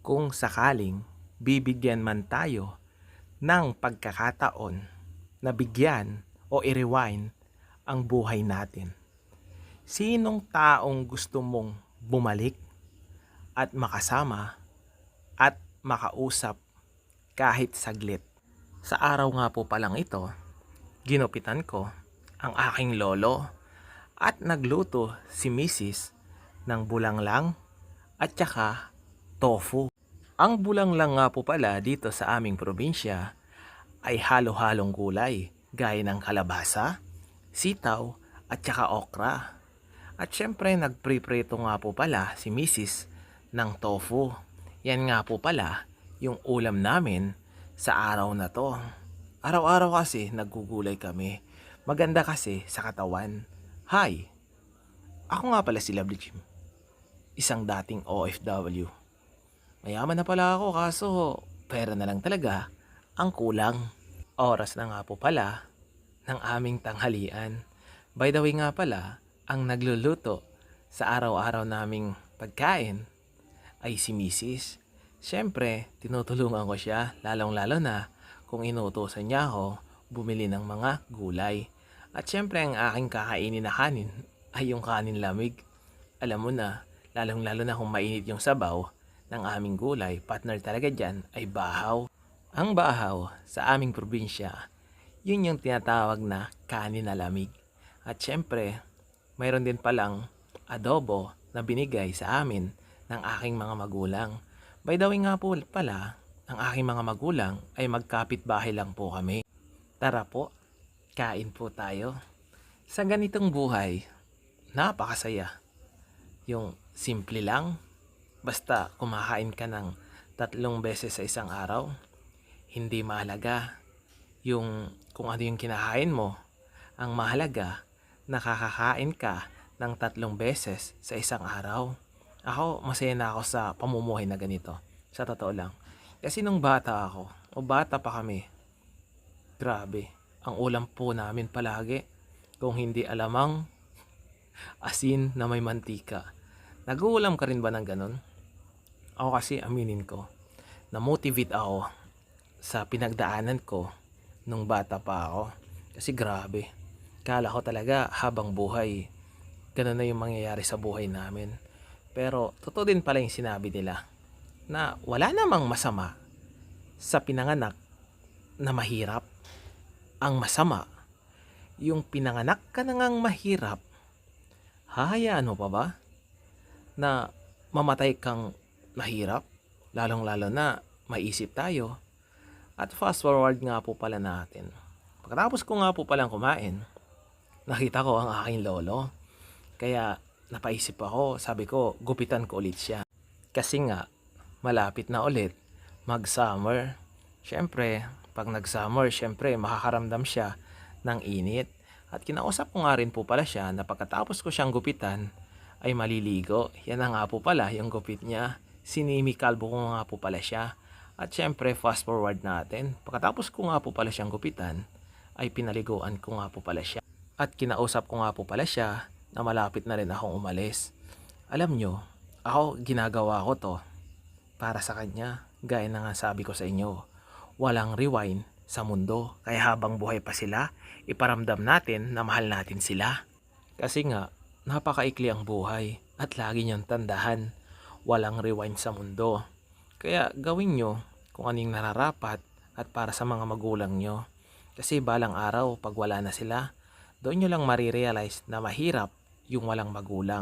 kung sakaling bibigyan man tayo ng pagkakataon na bigyan o i-rewind ang buhay natin. Sinong taong gusto mong bumalik at makasama at makausap kahit saglit? Sa araw nga po palang ito, ginupitan ko ang aking lolo at nagluto si Mrs. ng bulanglang at saka tofu. Ang bulanglang nga po pala dito sa aming probinsya ay halo-halong gulay gaya ng kalabasa, sitaw at saka okra. At syempre nagpriprito nga po pala si Mrs. ng tofu. Yan nga po pala yung ulam namin sa araw na to. Araw-araw kasi naggugulay kami. Maganda kasi sa katawan. Hi! Ako nga pala si Lovely Jim. Isang dating OFW. Mayaman na pala ako kaso pera na lang talaga ang kulang. Oras na nga po pala ng aming tanghalian. By the way nga pala, ang nagluluto sa araw-araw naming pagkain ay si Mrs. Siyempre, tinutulungan ko siya lalong-lalo na kung inuutosan niya ako bumili ng mga gulay. At siyempre, ang aking kakainin na kanin ay yung kanin lamig. Alam mo na, lalong-lalo na kung mainit yung sabaw ng aming gulay, partner talaga dyan ay bahaw. Ang bahaw sa aming probinsya, yun yung tinatawag na kanin na lamig. At syempre, mayroon din palang adobo na binigay sa amin ng aking mga magulang. By the way nga po pala, ang aking mga magulang ay magkapit bahay lang po kami. Tara po, kain po tayo. Sa ganitong buhay, napakasaya. Yung simple lang, basta kumakain ka ng tatlong beses sa isang araw, hindi mahalaga yung kung ano yung kinakain mo. Ang mahalaga, nakakakain ka ng tatlong beses sa isang araw. Ako, masaya na ako sa pamumuhay na ganito. Sa totoo lang. Kasi nung bata ako, o bata pa kami, grabe, ang ulam po namin palagi, kung hindi alamang, asin na may mantika. Nag-uulam ka rin ba ng ganun? Ako kasi aminin ko, na-motivate ako sa pinagdaanan ko nung bata pa ako. Kasi grabe, kala ko talaga habang buhay, ganun na yung mangyayari sa buhay namin. Pero totoo din pala yung sinabi nila na wala namang masama sa pinanganak na mahirap. Ang masama, yung pinanganak ka na ngang mahirap, hahayaan mo pa ba na mamatay kang mahirap? Lalong-lalo na maisip tayo. At fast forward nga po pala natin. Pagkatapos ko nga po palang kumain, nakita ko ang aking lolo. Kaya napaisip ako, sabi ko, gupitan ko ulit siya. Kasi nga, malapit na ulit mag-summer. Siyempre, pag nag-summer, siyempre makakaramdam siya ng init. At kinausap ko nga rin po pala siya na pagkatapos ko siyang gupitan, ay maliligo. Yan na nga po pala yung gupit niya. Sinimi kalbo ko nga po pala siya. At syempre, fast forward natin. Pagkatapos ko nga po pala siyang gupitan, ay pinaliguan ko nga po pala siya. At kinausap ko nga po pala siya na malapit na rin akong umalis. Alam nyo, ako ginagawa ko to para sa kanya. Gaya na nga sabi ko sa inyo, walang rewind sa mundo. Kaya habang buhay pa sila, iparamdam natin na mahal natin sila. Kasi nga, napakaikli ang buhay at lagi niyang tandahan, walang rewind sa mundo. Kaya gawin nyo kung anong nararapat at para sa mga magulang nyo. Kasi balang araw, pag wala na sila, doon nyo lang marirealize na mahirap yung walang magulang.